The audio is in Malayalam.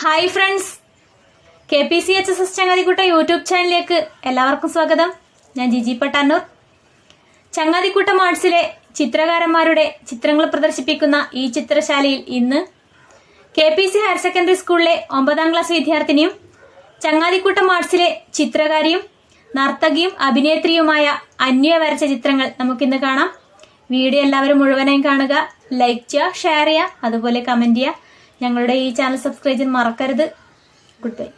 Hi friends K P C H S S Changathikkutta YouTube ചാനലിലേക്ക് എല്ലാവർക്കും സ്വാഗതം. ഞാൻ ജിജി പട്ടാന്നൂർ ചങ്ങാതിക്കുട്ടം ആർട്സിലെ ചിത്രകാരന്മാരുടെ ചിത്രങ്ങൾ പ്രദർശിപ്പിക്കുന്ന ഈ ചിത്രശാലയിൽ ഇന്ന് K P C higher secondary സ്കൂളിലെ ഒമ്പതാം ക്ലാസ് വിദ്യാർത്ഥിനിയും ചങ്ങാതിക്കുട്ടം ആർട്സിലെ ചിത്രകാരിയും നർത്തകിയും അഭിനേത്രിയുമായ അന്യ വരച്ച ചിത്രങ്ങൾ നമുക്കിന്ന് കാണാം. വീഡിയോ എല്ലാവരും മുഴുവനായും കാണുക. ലൈക്ക് ചെയ്യുക ഷെയർ ചെയ്യുക അതുപോലെ കമന്റ് ചെയ്യുക. ഞങ്ങളുടെ ഈ ചാനൽ സബ്സ്ക്രൈബ് ചെയ്യാൻ മറക്കരുത്. Good bye